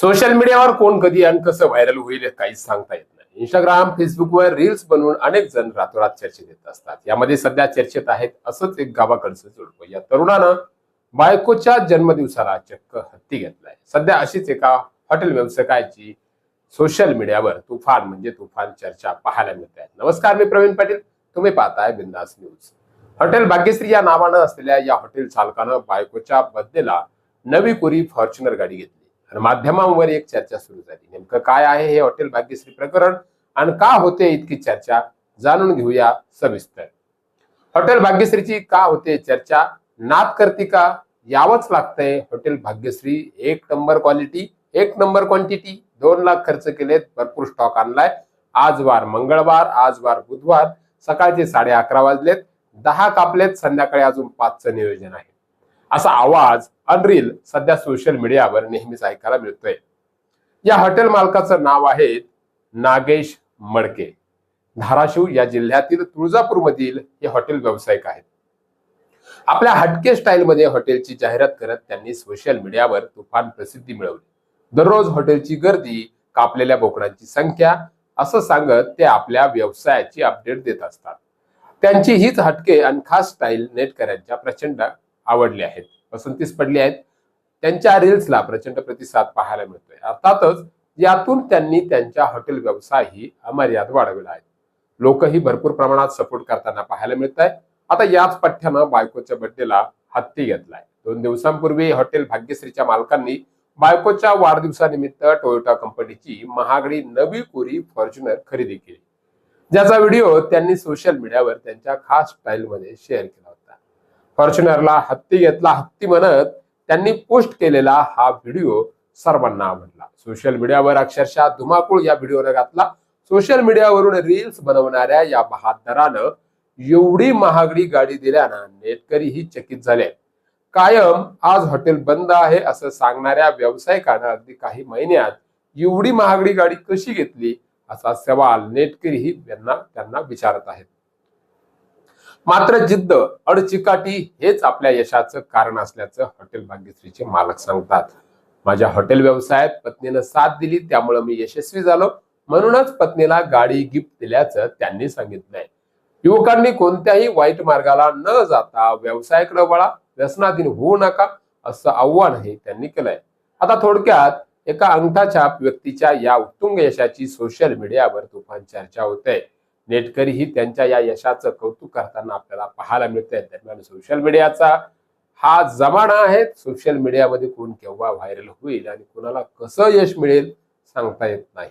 Social मीडियावर कोण कधी आणि कसं व्हायरल होईल काहीच सांगता येत नाही. इंस्टाग्राम फेसबुकवर रील्स बनवून अनेक जण रातोरात चर्चेत येत असतात. यामध्ये सध्या चर्चेत आहेत असंच एक गावाकडचं जोडपं. या तरुणानं बायकोच्या जन्मदिवसाला चक्क हत्ती घेतलाय. सध्या अशीच एका हॉटेल व्यावसायिकाची सोशल मीडियावर तुफान म्हणजे तुफान चर्चा पाहायला मिळत आहे. नमस्कार मी प्रवीण पाटील. तुम्ही पाहताय बिंदास न्यूज. हॉटेल भाग्यश्री या नावानं असलेल्या या हॉटेल चालकानं बायकोच्या बद्देला नवी कोरी फॉर्च्युनर गाडी घेतली. आणि माध्यमांवर एक चर्चा सुरू झाली. नेमकं काय आहे हे हॉटेल भाग्यश्री प्रकरण आणि का होते इतकी चर्चा जाणून घेऊया सविस्तर. हॉटेल भाग्यश्रीची का होते चर्चा नाद करती का? यावंच लागतंय. हॉटेल भाग्यश्री एक नंबर क्वालिटी एक नंबर क्वांटिटी दोन लाख खर्च केलेत भरपूर स्टॉक आणलाय. आज वार मंगळवार आज वार बुधवार सकाळचे साडे अकरा वाजलेत. दहा कापलेत संध्याकाळी अजून पाचचं नियोजन आहे. असा आवाज अनरील सध्या सोशल मीडियावर नेहमीच ऐकायला मिळतोय. या हॉटेल मालकाचं नाव आहे नागेश मडके. धाराशिव या जिल्ह्यातील तुळजापूर मधील हे हॉटेल व्यावसायिक आहेत. आपल्या हटके स्टाईलमध्ये हॉटेलची जाहिरात करत त्यांनी सोशल मीडियावर तुफान प्रसिद्धी मिळवली. दररोज हॉटेलची गर्दी कापलेल्या बोकडांची संख्या असं सांगत ते आपल्या व्यवसायाची अपडेट देत असतात. त्यांची हीच हटके आणि खास स्टाईल नेटकऱ्यांच्या प्रचंड आवडले आहेत. पसंतीस पडली आहेत. त्यांच्या रील्सला प्रचंड प्रतिसाद पाहायला मिळतोय. अर्थातच यातून त्यांनी त्यांच्या हॉटेल व्यवसायही अमर्याद वाढविला आहे. लोकही भरपूर प्रमाणात सपोर्ट करताना पाहायला मिळत आहे आता याच पठ्ठ्यानं बायकोच्या बड्डेला हत्ती घेतलाय. दोन दिवसांपूर्वी हॉटेल भाग्यश्रीच्या मालकांनी बायकोच्या वाढदिवसानिमित्त टोयोटा कंपनीची महागडी नवी कोरी फॉर्च्युनर खरेदी केली. ज्याचा व्हिडिओ त्यांनी सोशल मीडियावर त्यांच्या खास स्टाईलमध्ये शेअर केला होता. फॉर्च्युनरला हत्ती घेतला. हत्ती म्हणत त्यांनी पोस्ट केलेला हा व्हिडिओ सर्वांना आवडला. सोशल मीडियावर अक्षरशः धुमाकूळ या व्हिडिओनं घातला. सोशल मीडियावरून रील्स बनवणाऱ्या या बहादरानं एवढी महागडी गाडी दिल्यानं नेटकरीही चकित झाले. कायम आज हॉटेल बंद आहे असं सांगणाऱ्या व्यावसायिकानं अगदी काही महिन्यात एवढी महागडी गाडी कशी घेतली असा सवाल नेटकरीही त्यांना त्यांना विचारत आहेत. मात्र जिद्द अडचिकाटी हेच आपल्या यशाचं कारण असल्याचं हॉटेल भाग्यश्रीचे मालक सांगतात. माझ्या हॉटेल व्यवसायात पत्नीनं साथ दिली त्यामुळे मी यशस्वी झालो. म्हणूनच पत्नीला गाडी गिफ्ट दिल्याचं त्यांनी सांगितलंय. युवकांनी कोणत्याही वाईट मार्गाला न जाता व्यवसायाकडे वळा व्यसनाधीन होऊ नका असं आव्हानही त्यांनी केलंय. आता थोडक्यात एका अंगठाछाप व्यक्तीच्या या उत्तुंग यशाची सोशल मीडियावर तुफान चर्चा होते नेटकरी ही त्यांच्या या यशाचं कौतुक करताना आपल्याला पाहायला मिळतंय दरम्यान सोशल मीडियाचा हा जमाना आहे. सोशल मीडियामध्ये कोण केव्हा व्हायरल होईल आणि कोणाला कसं यश मिळेल सांगता येत नाही.